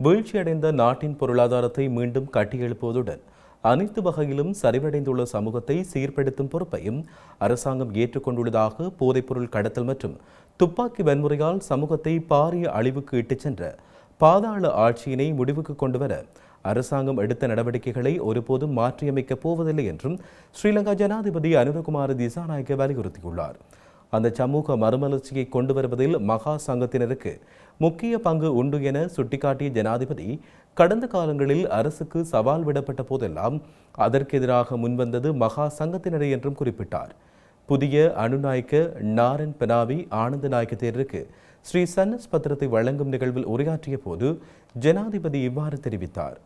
வீழ்ச்சியடைந்த நாட்டின் பொருளாதாரத்தை மீண்டும் கட்டியெழுப்புவதுடன் அனைத்து வகையிலும் சரிவடைந்துள்ள சமூகத்தை சீர்படுத்தும் பொறுப்பையும் அரசாங்கம் ஏற்றுக்கொண்டுள்ளதாக போதைப்பொருள் கடத்தல் மற்றும் துப்பாக்கி வன்முறையால் சமூகத்தை பாரிய அழிவுக்கு இட்டுச் சென்ற பாதாள ஆட்சியினை முடிவுக்கு கொண்டுவர அரசாங்கம் எடுத்த நடவடிக்கைகளை ஒருபோதும் மாற்றியமைக்கப் போவதில்லை என்றும் ஸ்ரீலங்கா ஜனாதிபதி அனுரகுமார திசாநாயக்க வலியுறுத்தியுள்ளார். அந்த சமூக மறுமலர்ச்சியை கொண்டு வருவதில் மகா சங்கத்தினருக்கு முக்கிய பங்கு உண்டு என சுட்டிக்காட்டிய ஜனாதிபதி கடந்த காலங்களில் அரசுக்கு சவால் விடப்பட்ட போதெல்லாம் அதற்கு எதிராக முன்வந்தது மகா சங்கத்தினரே என்றும் குறிப்பிட்டார். புதிய அனுநாயக்க நாரன் பெனாவி ஆனந்த நாயக்க தேரருக்கு ஸ்ரீ சன்னஸ் பத்திரத்தை வழங்கும் நிகழ்வில் உரையாற்றிய போது ஜனாதிபதி இவ்வாறு தெரிவித்தார்.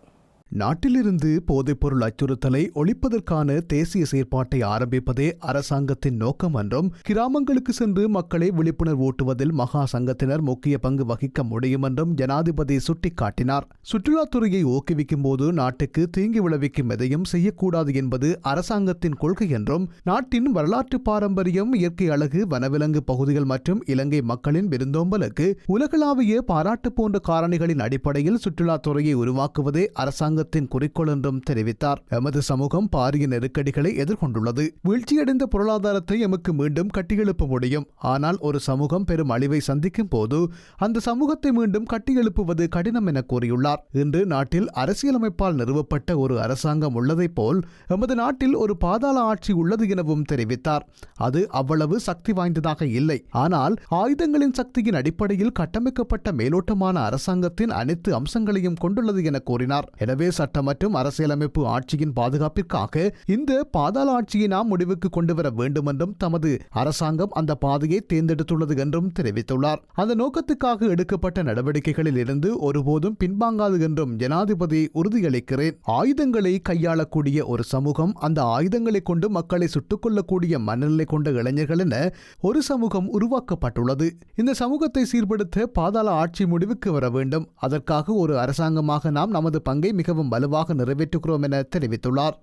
நாட்டிலிருந்து போதைப்பொருள் அச்சுறுத்தலை ஒழிப்பதற்கான தேசிய செயற்பாட்டை ஆரம்பிப்பதே அரசாங்கத்தின் நோக்கம் என்றும் கிராமங்களுக்கு சென்று மக்களை விழிப்புணர்வு ஊட்டுவதில் மகா சங்கத்தினர் முக்கிய பங்கு வகிக்க முடியும் என்றும் ஜனாதிபதி சுட்டிக்காட்டினார். சுற்றுலாத்துறையை ஊக்குவிக்கும் போது நாட்டுக்கு தீங்கு விளைவிக்கும் எதையும் செய்யக்கூடாது என்பது அரசாங்கத்தின் கொள்கை என்றும் நாட்டின் வரலாற்று பாரம்பரியம் இயற்கை அழகு வனவிலங்கு பகுதிகள் மற்றும் இலங்கை மக்களின் விருந்தோம்பலுக்கு உலகளாவிய பாராட்டு போன்ற காரணிகளின் அடிப்படையில் சுற்றுலாத்துறையை உருவாக்குவதே அரசாங்க அரசாங்கத்தின் குறிக்கோள் என்றும் தெரிவித்தார். எமது சமூகம் பாரிய நெருக்கடிகளை எதிர்கொண்டுள்ளது. வீழ்ச்சியடைந்த பொருளாதாரத்தை எமக்கு மீண்டும் கட்டியெழுப்ப முடியும். ஆனால் ஒரு சமூகம் பெரும் அழிவை சந்திக்கும் போது அந்த சமூகத்தை மீண்டும் கட்டியெழுப்புவது கடினம் என கூறியுள்ளார். இன்று நாட்டில் அரசியலமைப்பால் நிறுவப்பட்ட ஒரு அரசாங்கம் உள்ளதைப் போல் எமது நாட்டில் ஒரு பாதாள ஆட்சி உள்ளது எனவும் தெரிவித்தார். அது அவ்வளவு சக்தி வாய்ந்ததாக இல்லை. ஆனால் ஆயுதங்களின் சக்தியின் அடிப்படையில் கட்டமைக்கப்பட்ட மேலோட்டமான அரசாங்கத்தின் அனைத்து அம்சங்களையும் கொண்டுள்ளது என கூறினார். எனவே சட்ட மற்றும் அரசியலமைப்பு ஆட்சியின் பாதுகாப்பிற்காக இந்த பாதாள ஆட்சியை நாம் முடிவுக்கு கொண்டு வர வேண்டும் என்றும் தமது அரசாங்கம் அந்த பாதையை தேர்ந்தெடுத்துள்ளது என்றும் தெரிவித்துள்ளார். அந்த நோக்கத்துக்காக எடுக்கப்பட்ட நடவடிக்கைகளில் இருந்து ஒருபோதும் பின்வாங்காது என்றும் ஜனாதிபதி உறுதியளிக்கிறேன். ஆயுதங்களை கையாளக்கூடிய ஒரு சமூகம் அந்த ஆயுதங்களை கொண்டு மக்களை சுட்டுக் கொள்ளக்கூடிய மனநிலை கொண்ட இளைஞர்கள் என ஒரு சமூகம் உருவாக்கப்பட்டுள்ளது. இந்த சமூகத்தை சீர்படுத்த பாதாள ஆட்சி முடிவுக்கு வர வேண்டும். அதற்காக ஒரு அரசாங்கமாக நாம் நமது பங்கை மிகவும் வலுவாக நிறைவேற்றுகிறோம் என தெரிவித்துள்ளார்.